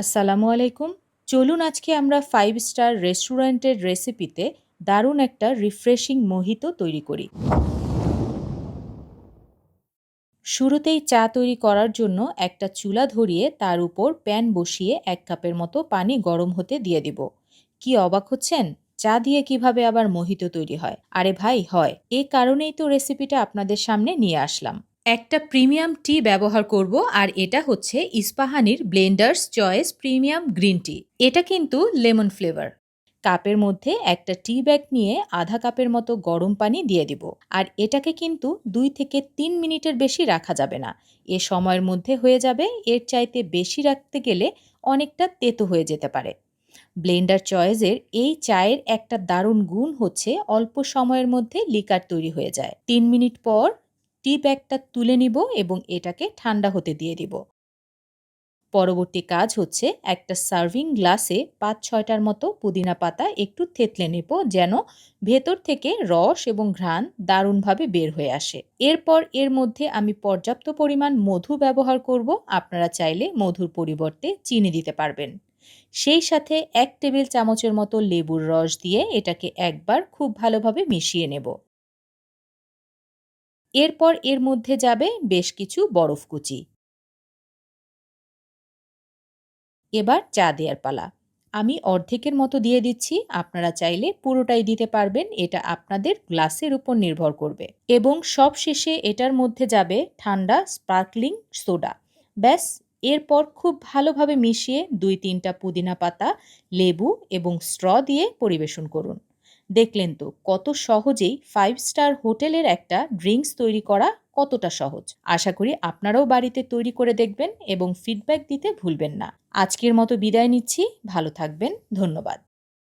আসসালামু আলাইকুম। চলুন আজকে আমরা ফাইভ স্টার রেস্টুরেন্টের রেসিপিতে দারুণ একটা রিফ্রেশিং মোহিত তৈরি করি। শুরুতেই চা তৈরি করার জন্য একটা চুলা ধরিয়ে তার উপর প্যান বসিয়ে এক কাপের মতো পানি গরম হতে দিয়ে দিব। কি অবাক হচ্ছেন? চা দিয়ে কীভাবে আবার মোহিত তৈরি হয়? আরে ভাই, হয়। এ কারণেই তো রেসিপিটা আপনাদের সামনে নিয়ে আসলাম। একটা প্রিমিয়াম টি ব্যবহার করব আর এটা হচ্ছে ইস্পাহানির Blender's choice premium green tea. এটা কিন্তু লেমন ফ্লেভার। কাপের মধ্যে একটা টি ব্যাগ নিয়ে আধা কাপের মতো গরম পানি দিয়ে দিব। আর এটাকে কিন্তু দুই থেকে তিন মিনিটের বেশি রাখা যাবে না। এ সময়ের মধ্যে হয়ে যাবে, এর চাইতে বেশি রাখতে গেলে অনেকটা তেতো হয়ে যেতে পারে। ব্লেন্ডার চয়েসের এই চায়ের একটা দারুণ গুণ হচ্ছে অল্প সময়ের মধ্যে লিকার তৈরি হয়ে যায়। তিন মিনিট পর টি ব্যাগটা তুলে নিব এবং এটাকে ঠান্ডা হতে দিয়ে দিব। পরবর্তী কাজ হচ্ছে একটা সার্ভিং গ্লাসে পাঁচ ছয়টার মতো পুদিনা পাতা একটু থেতলে নেব যেন ভেতর থেকে রস এবং ঘ্রাণ দারুণভাবে বের হয়ে আসে। এরপর এর মধ্যে আমি পর্যাপ্ত পরিমাণ মধু ব্যবহার করব, আপনারা চাইলে মধুর পরিবর্তে চিনি দিতে পারবেন। সেই সাথে এক টেবিল চামচের মতো লেবুর রস দিয়ে এটাকে একবার খুব ভালোভাবে মিশিয়ে নেব। এরপর এর মধ্যে যাবে বেশ কিছু বরফ কুচি। এবার চা দেওয়ার পালা। আমি অর্ধেকের মতো দিয়ে দিচ্ছি, আপনারা চাইলে পুরোটাই দিতে পারবেন, এটা আপনাদের গ্লাসের উপর নির্ভর করবে। এবং সব শেষে এটার মধ্যে যাবে ঠান্ডা স্পার্কলিং সোডা। ব্যাস, এরপর খুব ভালোভাবে মিশিয়ে দুই তিনটা পুদিনা পাতা, লেবু এবং স্ট্র দিয়ে পরিবেশন করুন। দেখলেন তো কত সহজেই ফাইভ স্টার হোটেলের একটা ড্রিঙ্কস তৈরি করা কতটা সহজ। আশা করি আপনারাও বাড়িতে তৈরি করে দেখবেন এবং ফিডব্যাক দিতে ভুলবেন না। আজকের মতো বিদায় নিচ্ছি, ভালো থাকবেন, ধন্যবাদ।